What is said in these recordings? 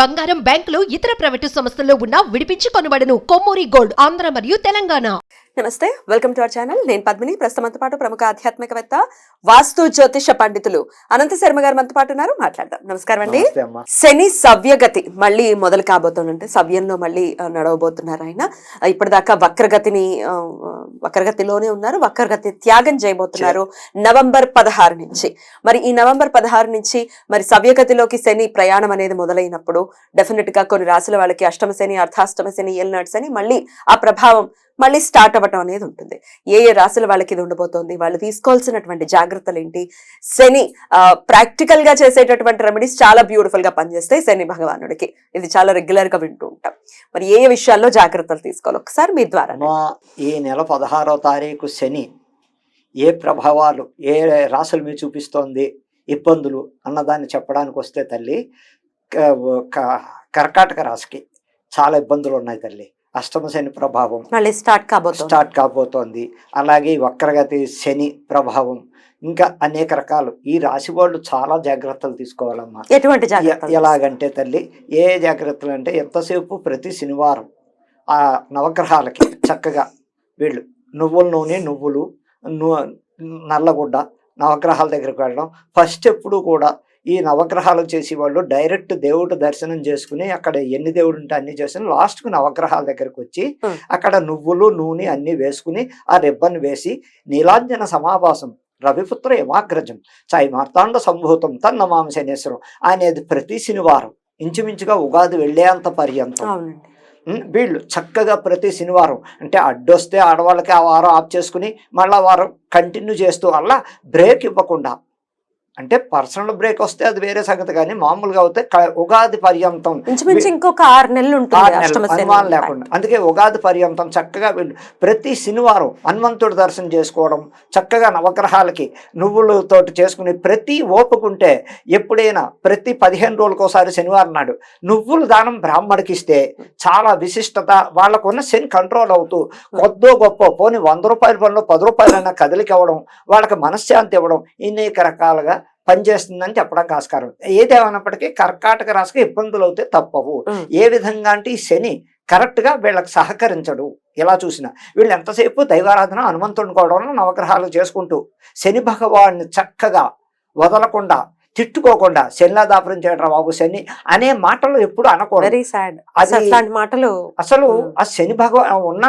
బంగారం బ్యాంకులు ఇతర ప్రైవేటు సంస్థల్లో ఉన్న విడిపించి కొనబడను. కొమ్మూరి గోల్డ్ ఆంధ్ర మరియు తెలంగాణ. నమస్తే వెల్కమ్ టు అవర్ ఛానల్. నేను పద్మిని. ప్రస్తుతంతో పాటు ప్రముఖ ఆధ్యాత్మికవేత్త వాస్తు జ్యోతిష పండితులు అనంత శర్మ గారు మనతో పాటు ఉన్నారు. మాట్లాడదాం. నమస్కారం అండి. నమస్తే అమ్మా. శని సవ్యగతి మళ్ళీ మొదలు కాబోతుందంటే సవ్యంలో మళ్ళీ నడవబోతున్నారు ఆయన. ఇప్పటిదాకా వక్రగతిని వక్రగతిలోనే ఉన్నారు. వక్రగతి త్యాగం చేయబోతున్నారు నవంబర్ పదహారు నుంచి. మరి ఈ నవంబర్ పదహారు నుంచి మరి సవ్యగతిలోకి శని ప్రయాణం అనేది మొదలైనప్పుడు డెఫినెట్గా కొన్ని రాసుల వాళ్ళకి అష్టమ శని అర్ధాష్టమ శని ఏలినాటి శని మళ్ళీ ఆ ప్రభావం మళ్ళీ స్టార్ట్ అవ్వటం అనేది ఉంటుంది. ఏ ఏ రాశుల వాళ్ళకి ఇది ఉండబోతోంది? వాళ్ళు తీసుకోవాల్సినటువంటి జాగ్రత్తలు ఏంటి? శని ప్రాక్టికల్గా చేసేటటువంటి రెమెడీస్ చాలా బ్యూటిఫుల్గా పనిచేస్తాయి శని భగవానుడికి. ఇది చాలా రెగ్యులర్గా వింటూ ఉంటాం. మరి ఏ ఏ విషయాల్లో జాగ్రత్తలు తీసుకోవాలి? ఒకసారి మీ ద్వారా ఈ నెల పదహారో తారీఖు శని ఏ ప్రభావాలు ఏ రాశుల మీద చూపిస్తోంది ఇబ్బందులు అన్నదాన్ని చెప్పడానికి వస్తే తల్లి కర్కాటక రాశికి చాలా ఇబ్బందులు ఉన్నాయి తల్లి. అష్టమ శని ప్రభావం మళ్ళీ స్టార్ట్ కాబోతుంది. స్టార్ట్ కాబోతోంది. అలాగే వక్రగతి శని ప్రభావం ఇంకా అనేక రకాలు. ఈ రాశి వాళ్ళు చాలా జాగ్రత్తలు తీసుకోవాలమ్మా. ఎటువంటి ఎలాగంటే తల్లి ఏ జాగ్రత్తలు అంటే ఎంతసేపు ప్రతి శనివారం ఆ నవగ్రహాలకి చక్కగా వీళ్ళు నువ్వుల నూనె నువ్వులు నల్లగుడ్డ నవగ్రహాల దగ్గరికి వెళ్ళడం. ఫస్ట్ ఎప్పుడు కూడా ఈ నవగ్రహాలు చేసి వాళ్ళు డైరెక్ట్ దేవుడు దర్శనం చేసుకుని అక్కడ ఎన్ని దేవుడు ఉంటే అన్ని చేసుకుని లాస్ట్కు నవగ్రహాల దగ్గరికి వచ్చి. అక్కడ నువ్వులు నూనె అన్ని వేసుకుని ఆ రిబ్బన్ వేసి నీలాంజన సమావాసం రవిపుత్ర యమాగ్రజం చాయ్ మార్తాండ సంభూతం తన్నమామ శనేశ్వరం అనేది ప్రతి శనివారం ఇంచుమించుగా ఉగాది వెళ్ళేంత పర్యంతం. వీళ్ళు చక్కగా ప్రతి శనివారం అంటే అడ్డొస్తే ఆడవాళ్ళకి ఆ వారం ఆఫ్ చేసుకుని మళ్ళా వారం కంటిన్యూ చేస్తూ అలా బ్రేక్ ఇవ్వకుండా అంటే పర్సనల్ బ్రేక్ వస్తే అది వేరే సంగతి కానీ మామూలుగా అయితే ఉగాది పర్యంతం ఇంకొక ఆరు నెలలు అనుమానం లేకుండా. అందుకే ఉగాది పర్యంతం చక్కగా వీళ్ళు ప్రతి శనివారం హనుమంతుడు దర్శనం చేసుకోవడం చక్కగా నవగ్రహాలకి నువ్వులతోటి చేసుకుని ప్రతి ఓపుకుంటే ఎప్పుడైనా ప్రతి పదిహేను రోజులకు ఒకసారి శనివారం నాడు నువ్వులు దానం బ్రాహ్మడికి ఇస్తే చాలా విశిష్టత వాళ్ళకున్న శని కంట్రోల్ అవుతూ కొద్దో గొప్ప పోని వంద రూపాయల పనులు పది రూపాయలైనా కదలిక అవ్వడం వాళ్ళకి మనశ్శాంతి ఇవ్వడం అనేక రకాలుగా పనిచేస్తుందని చెప్పడానికి ఆస్కారం ఏదేమైనప్పటికీ కర్కాటక రాశికి ఇబ్బందులు అవుతే తప్పవు. ఏ విధంగా అంటే ఈ శని కరెక్ట్గా వీళ్ళకి సహకరించడు. ఎలా చూసినా. వీళ్ళు ఎంతసేపు దైవారాధన హనుమంతుడిని కూడా నవగ్రహాలు చేసుకుంటూ శని భగవాన్ని చక్కగా వదలకుండా తిట్టుకోకుండా శనిలాదాపురం చేయడం బాబు శని అనే మాటలు ఎప్పుడు అనకూడదు. వెరీ సాడ్ అది- అట్లాంటి మాటలు అసలు. ఆ. శని భగవాన్ ఉన్న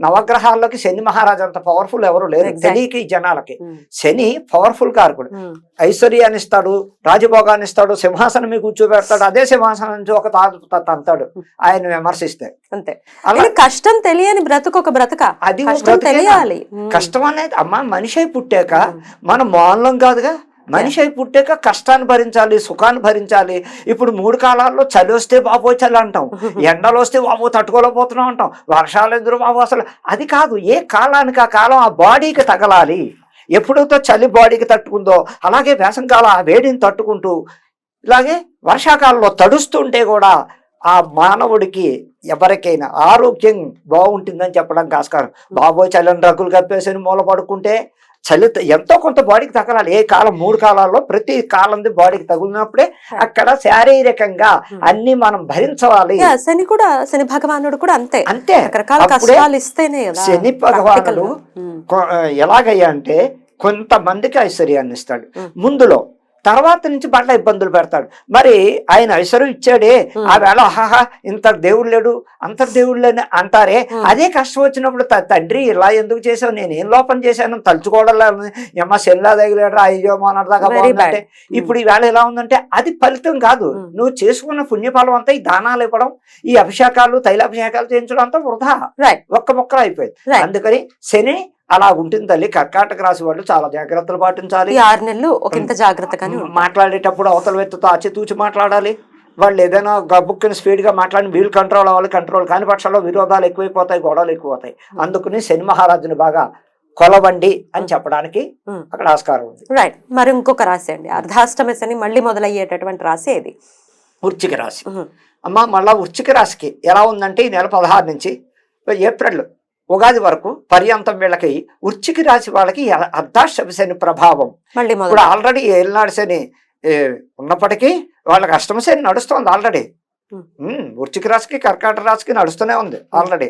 నవగ్రహాల్లోకి శని మహారాజు అంత పవర్ఫుల్ ఎవరు లేరు. తెలియక జనాలకి. ఉమ్, శని పవర్ఫుల్ కారకుడు ఉమ్, ఐశ్వర్యాన్ని ఇస్తాడు రాజభోగాన్ని ఇస్తాడు సింహాసనం మీద కూర్చోబెడతాడు అదే సింహాసనం నుంచి ఒక తాడు తంతాడు. ఆయన విమర్శిస్తే. అంతే. అలా కానీ కష్టం తెలియని బ్రతుకు ఒక బ్రతక. అది? తెలియాలి. కష్టం అనేది అమ్మ మనిషి పుట్టాక. మనం మానలం కాదుగా. మనిషి అయి పుట్టాక కష్టాన్ని భరించాలి సుఖాన్ని భరించాలి. ఇప్పుడు మూడు కాలాల్లో చలి వస్తే బాబోయ్ చలి అంటాం. ఎండలు వస్తే బాబు తట్టుకోలేకపోతున్నాం అంటాం. వర్షాలు ఎదురు బాబు అసలు? అది కాదు ఏ కాలానికి ఆ కాలం ఆ బాడీకి తగలాలి. ఎప్పుడైతే చలి బాడీకి తట్టుకుందో అలాగే వేసంకాలం ఆ వేడిని తట్టుకుంటూ ఇలాగే వర్షాకాలంలో తడుస్తుంటే కూడా ఆ మానవుడికి ఎవరికైనా ఆరోగ్యం బాగుంటుందని చెప్పడానికి ఆస్కారం. బాబోయ్ చల్లని రగ్గులు కప్పేసి మూల పడుకుంటే చలి ఎంతో కొంత బాడీకి తగలాలి. ఏ కాలం? మూడు కాలాల్లో ప్రతి కాలంది బాడీకి తగిలినప్పుడే అక్కడ శారీరకంగా అన్ని మనం భరించాలి యా, శని కూడా శని భగవానుడు కూడా అంతే. అంతే. రకరకాల ఇస్తేనే శని భగవానుడు కొ- ఎలాగయ్యా అంటే కొంతమందికి ఐశ్వర్యాన్ని ఇస్తాడు. ఉం. ముందులో తర్వాత నుంచి పట్ల ఇబ్బందులు పెడతాడు మరి ఆయన ఐశ్వర్యం ఇచ్చాడే. ఆ వేళ ఆహాహా ఇంత దేవుడు లేడు అంత దేవుడు లేని అంటారే. అదే కష్టం వచ్చినప్పుడు తండ్రి ఇలా ఎందుకు చేసావు నేను ఏం లోపం చేశాను తలుచుకోవడం ఏమో సెల్లా తగిలేడు అయ్యో మొన్నటిదాకా బాగుందంటే. ఇప్పుడు ఈ వేళ ఎలా ఉందంటే అది ఫలితం కాదు. నువ్వు చేసుకున్న పుణ్యఫలం అంతా ఈ దానాలు ఇవ్వడం ఈ అభిషేకాలు తైలాభిషేకాలు చేయించడం అంతా వృధా. ఒక్క మొక్కలు అయిపోయింది. అందుకని శని అలా ఉంటుంది తల్లి. కర్కాటక రాశి వాళ్ళు చాలా జాగ్రత్తలు పాటించాలి. ఆరు నెలలు ఒక ఇంత జాగ్రత్తగానే ఉండాలి. మాట్లాడేటప్పుడు అవతల వ్యక్తితో ఆచితూచి మాట్లాడాలి. వాళ్ళు ఏదైనా గబుక్కుని స్పీడ్గా మాట్లాడి వీళ్ళు కంట్రోల్ అవ్వాలి కంట్రోల్ కాని పక్షంలో విరోధాలు ఎక్కువైపోతాయి గొడవలు ఎక్కువవుతాయి. అందుకని శని మహారాజుని బాగా కొలవండి అని చెప్పడానికి. అక్కడ ఆస్కారం ఉంది. రైట్ మరి ఇంకొక రాశి అండి. అర్ధాష్టమ శని మళ్ళీ మొదలయ్యేటటువంటి రాశి ఇది వృచ్చిక రాశి. అమ్మ మళ్ళా వృచ్చిక రాశికి ఎలా ఉందంటే ఈ నెల పదహారు నుంచి ఏప్రిల్ ఉగాది వరకు పర్యంతం వీళ్ళకి వృచ్చిక రాశి వాళ్ళకి అర్ధాష్టమి శని ప్రభావం. ఇప్పుడు ఆల్రెడీ ఏలినాడు శని ఉన్నప్పటికీ వాళ్ళకి అష్టమ శని నడుస్తోంది ఆల్రెడీ. వృశ్చిక రాశికి కర్కాటక రాశికి నడుస్తూనే ఉంది ఆల్రెడీ.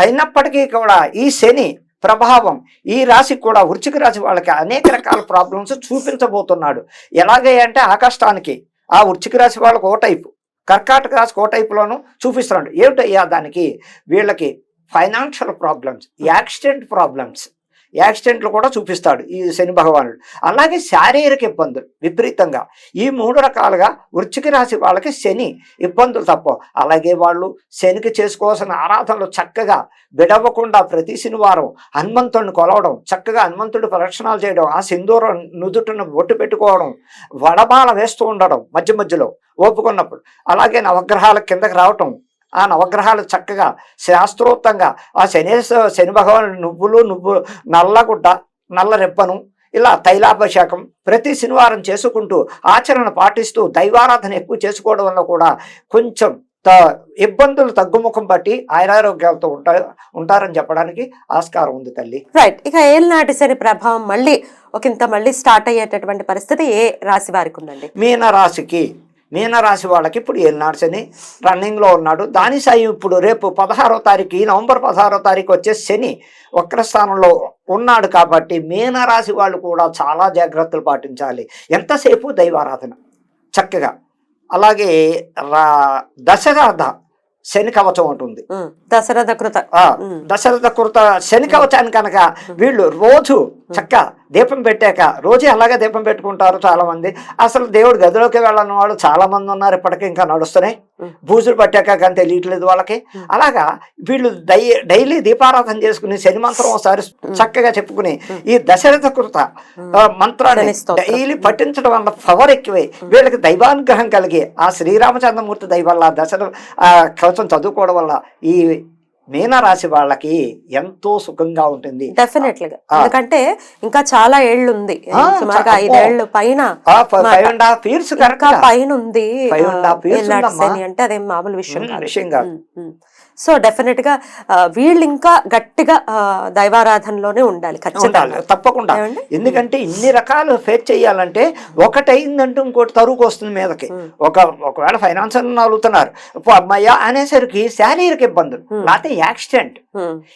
అయినప్పటికీ కూడా ఈ శని ప్రభావం ఈ రాశికి కూడా వృశ్చిక రాశి వాళ్ళకి అనేక రకాల ప్రాబ్లమ్స్ చూపించబోతున్నాడు. ఎలాగే అంటే ఆ కష్టానికి ఆ వృశ్చిక రాశి వాళ్ళకి ఓ టైపు కర్కాటక రాశికి ఓ టైపులోను చూపిస్తున్నాడు. ఏమిటయ్యా దానికి? వీళ్ళకి ఫైనాన్షియల్ ప్రాబ్లమ్స్ యాక్సిడెంట్ ప్రాబ్లమ్స్ యాక్సిడెంట్లు కూడా చూపిస్తాడు ఈ శని భగవానుడు. అలాగే శారీరక ఇబ్బందులు విపరీతంగా. ఈ మూడు రకాలుగా వృచ్చిక రాశి వాళ్ళకి శని ఇబ్బందులు తప్ప అలాగే వాళ్ళు శనికి చేసుకోవాల్సిన ఆరాధనలు చక్కగా విడవకుండా ప్రతి శనివారం హనుమంతుడిని కొలవడం చక్కగా హనుమంతుడి ప్రదక్షిణాలు చేయడం ఆ సింధూరం నుదుటను బొట్టు పెట్టుకోవడం వడబాల వేస్తూ ఉండడం మధ్య మధ్యలో ఓపుకున్నప్పుడు. అలాగే నవగ్రహాల కిందకి రావటం ఆ నవగ్రహాలు చక్కగా శాస్త్రోక్తంగా ఆ శని శని భగవానుడు నువ్వులు నువ్వు నల్లగుడ్డ నల్ల రెప్పను ఇలా తైలాభిషేకం ప్రతి శనివారం చేసుకుంటూ ఆచరణ పాటిస్తూ దైవారాధన ఎక్కువ చేసుకోవడం వల్ల కూడా కొంచెం త ఇబ్బందులు తగ్గుముఖం బట్టి ఆయురారోగ్యాలతో ఉంటారు ఉంటారని చెప్పడానికి ఆస్కారం ఉంది తల్లి. రైట్ ఇక ఏళ్ళనాటి శని ప్రభావం మళ్ళీ ఒకంత మళ్ళీ స్టార్ట్ అయ్యేటటువంటి పరిస్థితి ఏ రాశి వారికి ఉందండి? మీన రాశికి మీన రాశి వాళ్ళకి ఇప్పుడు ఏలినాడు శని. రన్నింగ్లో ఉన్నాడు. దాని సాయి ఇప్పుడు రేపు పదహారో తారీఖు ఈ నవంబర్ పదహారో తారీఖు వచ్చే శని వక్ర స్థానంలో ఉన్నాడు కాబట్టి మీన రాశి వాళ్ళు కూడా చాలా జాగ్రత్తలు పాటించాలి. ఎంతసేపు దైవారాధన? చక్కగా. అలాగే రా దశరాధ శని కవచం ఉంటుంది దశరథ కృత. దశరథ కృత శని కవచాన్ని కనుక వీళ్ళు రోజు చక్క దీపం పెట్టాక రోజు అలాగే దీపం పెట్టుకుంటారు చాలా మంది అసలు దేవుడు గదిలోకి వెళ్ళని వాళ్ళు చాలా మంది ఉన్నారు ఇప్పటికీ ఇంకా నడుస్తున్నాయి. ఉం. బూజులు పట్టాక కానీ తెలియట్లేదు వాళ్ళకి. అలాగా వీళ్ళు డై డైలీ దీపారాధన చేసుకుని శని మంత్రం ఒకసారి చక్కగా చెప్పుకుని ఈ దశరథ కృత మంత్రాన్ని. డైలీ పఠించడం వల్ల పవర్ ఎక్కువై వీళ్ళకి దైవానుగ్రహం కలిగి ఆ శ్రీరామచంద్రమూర్తి దయ వల్ల దశరథ కవచం చదువుకోవడం వల్ల ఈ మీనరాశి వాళ్ళకి ఎంతో సుఖంగా ఉంటుంది. డెఫినెట్లీ గా ఆ. ఎందుకంటే ఇంకా చాలా ఏళ్ళు ఉంది సుమారుగా ఐదేళ్ళు పైన. ఫైవ్ అండ్ హాఫ్ ఇయర్స్ ఇంకా కరెక్ట్ పైన ఉంది అంటే అదేం మామూలు విషయం విషయం కాదు. సో డెఫినెట్గా ఆ, వీళ్ళు ఇంకా గట్టిగా దైవారాధనలోనే ఉండాలి ఖచ్చితంగా తప్పకుండా? ఎందుకంటే ఇన్ని రకాలు ఫేస్ చేయాలంటే ఒకటైందంటే ఇంకోటి తరువుకు వస్తుంది మీదకి. ఒక ఒకవేళ ఫైనాన్స్ నలుగుతున్నారు అమ్మాయ్య అనేసరికి శారీరక ఇబ్బందులు. లేకపోతే యాక్సిడెంట్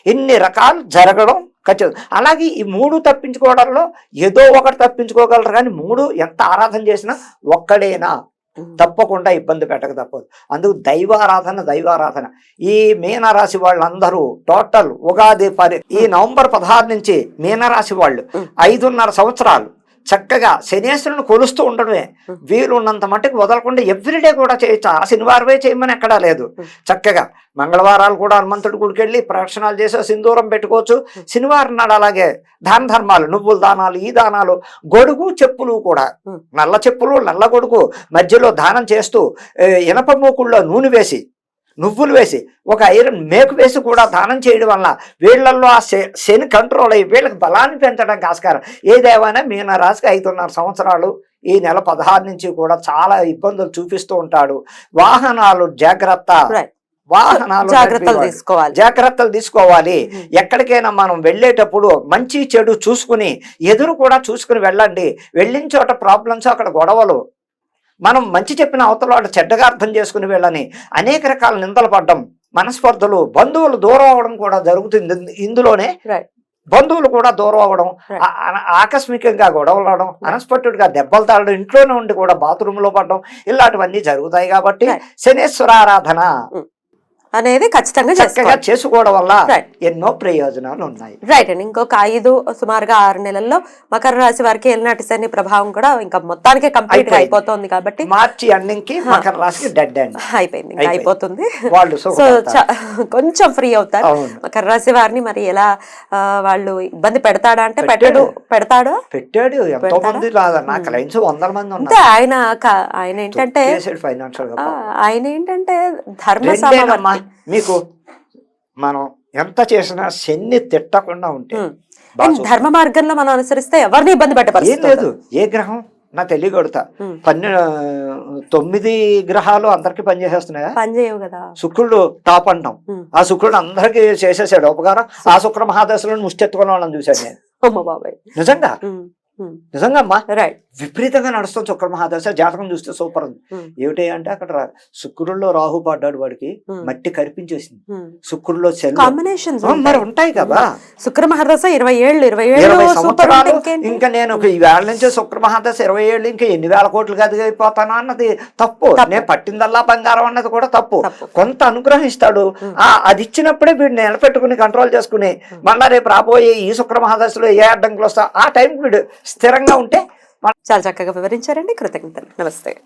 ఇన్ని రకాలు జరగడం ఖచ్చితం అలాగే ఈ మూడు తప్పించుకోవడంలో ఏదో ఒకటి తప్పించుకోగలరు కానీ మూడు ఎంత ఆరాధన చేసినా ఒక్కడేనా. తప్పకుండా ఇబ్బంది పెట్టక తప్పదు. అందుకు దైవారాధన దైవారాధన. ఈ మీనరాశి వాళ్ళందరూ టోటల్ ఉగాది పరి ఈ నవంబర్ పదహారు నుంచి మీనరాశి వాళ్ళు. ఐదున్నర సంవత్సరాలు. చక్కగా శనేశ్వరుని కొలుస్తూ ఉండడమే ఉం. వీలున్నంత మట్టుకు వదలకుండా ఎవ్రీడే కూడా చేయొచ్చు ఆ శనివారమే చేయమని ఎక్కడా లేదు. చక్కగా మంగళవారాలు కూడా హనుమంతుడి గుడికి వెళ్ళి ప్రదక్షిణాలు చేసి సింధూరం పెట్టుకోవచ్చు శనివారం నాడు అలాగే దాన ధర్మాలు నువ్వుల దానాలు ఈ దానాలు గొడుగు చెప్పులు కూడా. నల్ల చెప్పులు నల్ల గొడుగు మధ్యలో దానం చేస్తూ ఇనప మూకుల్లో నూనె వేసి నువ్వులు వేసి ఒక ఐరన్ మేకు వేసి కూడా దానం చేయడం వల్ల వీళ్ళల్లో ఆ శని కంట్రోల్ అయ్యి వీళ్ళకి బలాన్ని పెంచడానికి ఆస్కారం ఏదేమైనా మీన రాశికి ఐదున్నర సంవత్సరాలు ఈ నెల పదహారు నుంచి కూడా చాలా ఇబ్బందులు చూపిస్తూ ఉంటాడు వాహనాలు జాగ్రత్త. వాహనాలు జాగ్రత్తలు. తీసుకోవాలి జాగ్రత్తలు తీసుకోవాలి. ఎక్కడికైనా మనం వెళ్ళేటప్పుడు మంచి చెడు చూసుకుని ఎదురు కూడా చూసుకుని వెళ్ళండి వెళ్ళిన చోట ప్రాబ్లమ్స్ అక్కడ గొడవలు మనం మంచి చెప్పిన అవతల వాడు చెడ్డగా అర్థం చేసుకుని వెళ్ళని అనేక రకాల నిందలు పడ్డం మనస్పర్ధలు బంధువులు దూరం అవడం కూడా జరుగుతుంది. ఇందు- ఇందులోనే. బంధువులు కూడా దూరం ఆ- ఆకస్మికంగా గొడవలు అవడం అన్ఎక్స్పెక్టెడ్గా దెబ్బలు తాగడం ఇంట్లోనే ఉండి కూడా బాత్రూమ్లో పడడం ఇలాంటివన్నీ జరుగుతాయి కాబట్టి. శనేశ్వర ఆరాధన. అనేది ఖచ్చితంగా చక్కగా చేసుకోవడం వల్ల. ఎన్నో ప్రయోజనాలు ఉన్నాయి రైట్ అండి ఇంకొక ఐదు సుమారుగా ఆరు నెలల్లో మకర రాశి వారికి ఎల్నాటి శని ప్రభావం కూడా ఇంకా మొత్తానికే కంప్లీట్. అయిపోతుంది కాబట్టి మార్చి ఎండింగ్కి మకర రాశికి డెడ్ ఎండ్ అయిపోయింది ఇంకా. అయిపోతుంది వాళ్ళు సో. కొంచెం ఫ్రీ అవుతారు మకర రాశి వారిని మరి ఎలా వాళ్ళు ఇబ్బంది పెడతాడా అంటే పెట్టాడు. పెడతాడా పెట్టాడు ఎంతో పెడతారా? మంది లా- నా ఉమ్. క్లయింట్స్ వందల మంది అంటే ఆయన ఆయన ఏంటంటే. ఆయన ఏంటంటే ధర్మ సమవర్తి మీకు మనం ఎంత చేసినా శని తిట్టకుండా ఉంటే. ధర్మ మార్గంలో మనం అనుసరిస్తే ఎవరిని ఇబ్బంది పెట్టే ఏం పరిస్థితి లేదు. ఏ గ్రహం? నా తెలియగొడతా. పన్నె తొమ్మిది గ్రహాలు అందరికి పనిచేసేస్తున్నాయా పని చేయవు కదా. శుక్రుడు టాప్ అంటాం. ఆ శుక్రుడు అందరికి చేసేసాడు. ఉపకారం. ఆ శుక్ర మహాదశలో ముష్టెత్తుకున్న వాళ్ళని చూశాను నేను. నిజంగా. నిజంగా అమ్మా విపరీతంగా నడుస్తుంది శుక్ర మహాదశ జాతకం చూస్తే సూపర్ ఉంది. Hmm. ఏమిటి అంటే అక్కడ శుక్రుల్లో రాహు పడ్డాడు వాడికి Hmm. మట్టి కరిపించేసింది. శుక్రుల్లో సెల్ కాంబినేషన్స్ మరి ఉంటాయి. కదా. శుక్ర మహాదశ ఇరవై ఏళ్ళు ఇరవై ఏళ్ళు సంవత్సరాలు ఇంకా నేను ఒక ఈ వేళ నుంచి శుక్ర మహాదశ ఇరవై ఏళ్ళు ఇంకా ఎన్ని వేల కోట్లు గదిగైపోతాను అన్నది తప్పు. నేను పట్టిందల్లా బంగారం అన్నది కూడా తప్పు. కొంత అనుగ్రహిస్తాడు. Hmm. ఆ అది ఇచ్చినప్పుడే వీడిని నిలబెట్టుకుని కంట్రోల్ చేసుకుని మళ్ళా రేపు రాబోయే ఈ శుక్ర మహాదశలో ఏ అడ్డంకులు వస్తా ఆ టైం వీడు స్థిరంగా ఉంటే చాలా చక్కగా వివరించారండి. కృతజ్ఞతలు. నమస్తే.